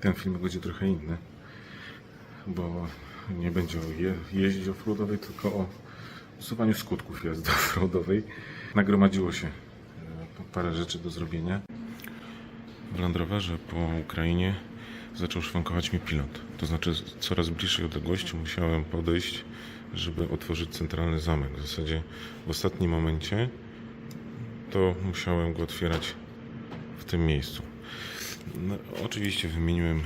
Ten film będzie trochę inny, bo nie będzie o je, jeździe offroadowej, tylko o usuwaniu skutków jazdy offroadowej. Nagromadziło się e, parę rzeczy do zrobienia. W Land Roverze po Ukrainie zaczął szwankować mi pilot. To znaczy coraz bliższej odległości musiałem podejść, żeby otworzyć centralny zamek. W zasadzie w ostatnim momencie to musiałem go otwierać w tym miejscu. No, oczywiście wymieniłem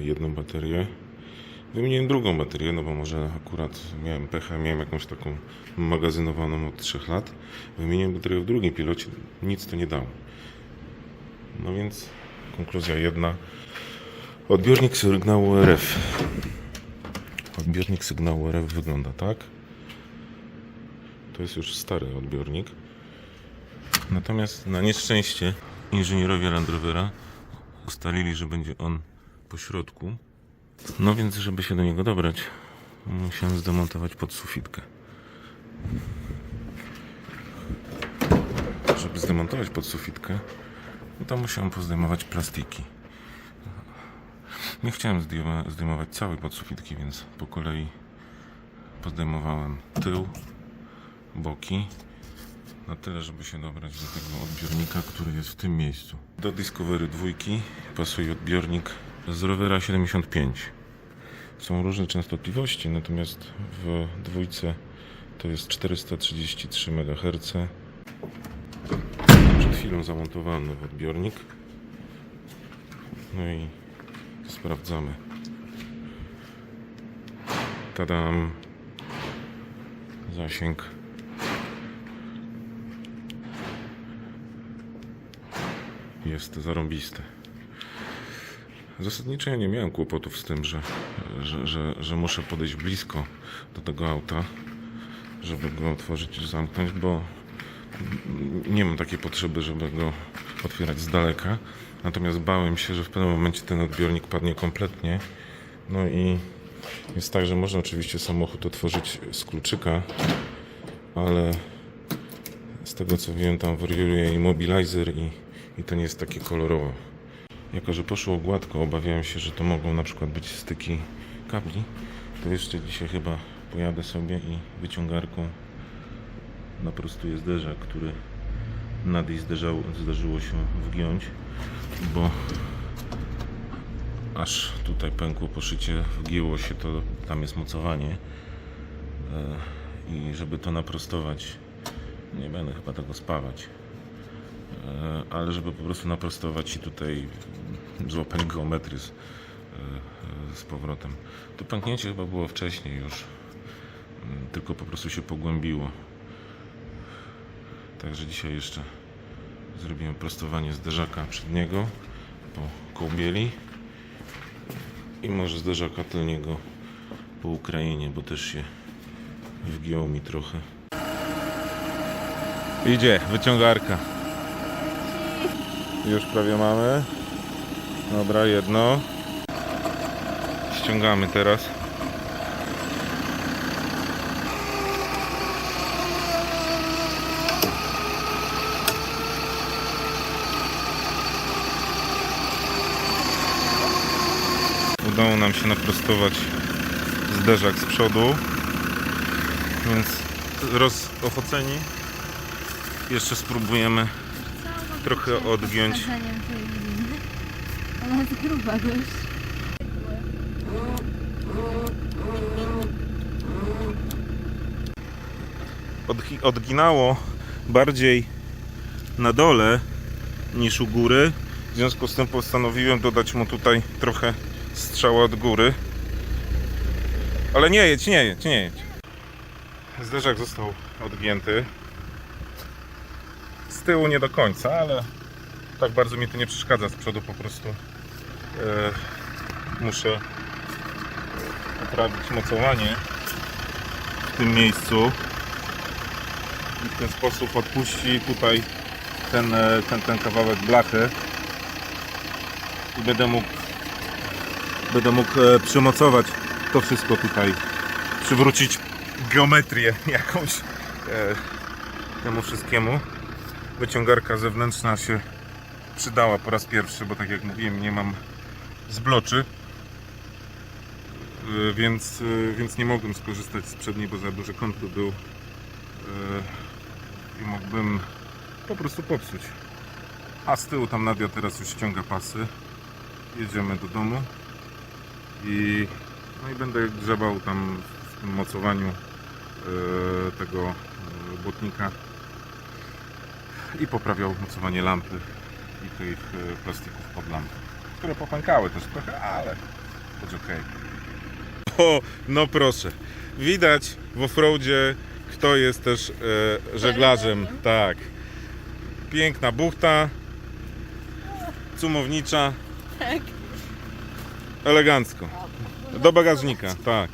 jedną baterię. Wymieniłem drugą baterię, no bo może akurat miałem pecha, miałem jakąś taką magazynowaną od 3 lat. Wymieniłem baterię w drugim pilocie, nic to nie dało. No więc konkluzja jedna. Odbiornik sygnału RF. Odbiornik sygnału RF wygląda tak. To jest już stary odbiornik. Natomiast na nieszczęście inżynierowie Land Rovera ustalili, że będzie on po środku. No więc, żeby się do niego dobrać, musiałem zdemontować podsufitkę. Żeby zdemontować podsufitkę, no to musiałem pozdejmować plastiki. Nie chciałem zdejmować całej podsufitki, więc po kolei pozdejmowałem tył, boki, na tyle, żeby się dobrać do tego odbiornika, który jest w tym miejscu. Do Discovery 2 pasuje odbiornik z rowera 75. Są różne częstotliwości, natomiast w dwójce to jest 433 MHz. Przed chwilą zamontowałem nowy odbiornik. No i sprawdzamy. Tadam. Zasięg. Jest zarąbiste. Zasadniczo ja nie miałem kłopotów z tym, że, że, że, że muszę podejść blisko do tego auta, żeby go otworzyć i zamknąć, bo nie mam takiej potrzeby, żeby go otwierać z daleka. Natomiast bałem się, że w pewnym momencie ten odbiornik padnie kompletnie. No i jest tak, że można oczywiście samochód otworzyć z kluczyka, ale z tego co wiem, tam wariuje immobilizer i, i to nie jest takie kolorowo. Jako, że poszło gładko, obawiałem się, że to mogą na przykład być styki kabli, to jeszcze dzisiaj chyba pojadę sobie i wyciągarką naprostuję zderzak, który nadej zderzało, zdarzyło się wgiąć, bo aż tutaj pękło poszycie, wgięło się to, tam jest mocowanie. E, i żeby to naprostować, nie będę chyba tego spawać, ale żeby po prostu naprostować i tutaj złapać geometry z, e, e, z powrotem. To pęknięcie chyba było wcześniej już, mm, tylko po prostu się pogłębiło. Także dzisiaj jeszcze zrobiłem prostowanie zderzaka przedniego po kołbieli i może zderzaka tylniego po Ukrainie, bo też się wgięło mi trochę. Idzie wyciągarka. Już prawie mamy. Dobra, jedno. Ściągamy teraz. Udało nam się naprostować zderzak z przodu. Więc rozochoceni. Jeszcze spróbujemy trochę odgiąć. Ona jest gruba dość. odgi- odginało bardziej na dole niż u góry. W związku z tym postanowiłem dodać mu tutaj trochę strzała od góry. Ale nie jedź, nie jedź, nie jedź. Zderzak został odgięty. Z tyłu nie do końca, ale tak bardzo mi to nie przeszkadza. Z przodu po prostu e, muszę poprawić mocowanie w tym miejscu. I w ten sposób odpuści tutaj ten, e, ten, ten kawałek blachy. I będę mógł będę mógł e, przymocować to wszystko tutaj. Przywrócić geometrię jakąś temu wszystkiemu wyciągarka zewnętrzna się przydała po raz pierwszy, bo tak jak mówiłem nie mam zbloczy. Y, Więc, y, więc nie mogłem skorzystać z przedniej, bo za duży kąt by był y, i mógłbym po prostu popsuć. A z tyłu tam Nadia teraz już ściąga pasy. Jedziemy do domu i, no i będę grzebał tam w tym mocowaniu tego błotnika i poprawiał mocowanie lampy i tych y, plastików pod lampę, które popękały też trochę, ale będzie ok. O, no proszę. Widać w offroadzie, kto jest też e, żeglarzem. Tak. Piękna buchta. Cumownicza. Tak. Elegancko. Do bagażnika, tak.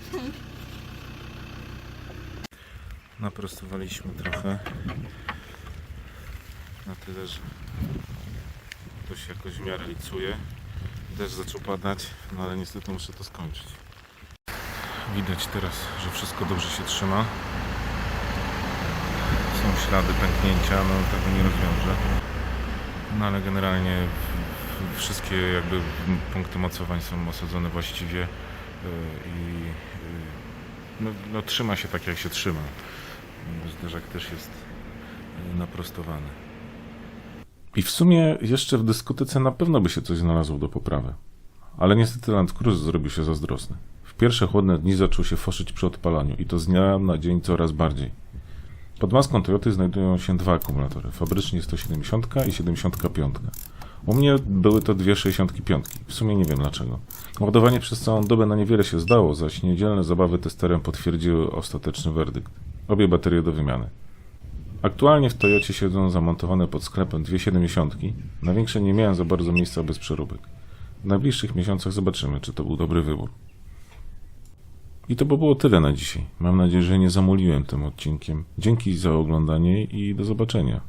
Naprostowaliśmy trochę. Na tyle, że to się jakoś w miarę licuje. Deszcz zaczął padać, no ale niestety muszę to skończyć. Widać teraz, że wszystko dobrze się trzyma. Są ślady pęknięcia, no tego nie rozwiążę. No ale generalnie wszystkie jakby punkty mocowań są osadzone właściwie yy, i yy, no, no, trzyma się tak jak się trzyma. Zderzak też jest yy, naprostowany. I w sumie jeszcze w dyskotyce na pewno by się coś znalazło do poprawy. Ale niestety Land Cruise zrobił się zazdrosny. W pierwsze chłodne dni zaczął się foszyć przy odpalaniu i to z dnia na dzień coraz bardziej. Pod maską Toyoty znajdują się dwa akumulatory. Fabrycznie jest to 70 i 75. U mnie były to dwie 65. W sumie nie wiem dlaczego. Ładowanie przez całą dobę na niewiele się zdało, zaś niedzielne zabawy testerem potwierdziły ostateczny werdykt. Obie baterie do wymiany. Aktualnie w Toyocie siedzą zamontowane pod sklepem dwie 70. Na większe nie miałem za bardzo miejsca bez przeróbek. W najbliższych miesiącach zobaczymy, czy to był dobry wybór. I to by było tyle na dzisiaj. Mam nadzieję, że nie zamuliłem tym odcinkiem. Dzięki za oglądanie i do zobaczenia.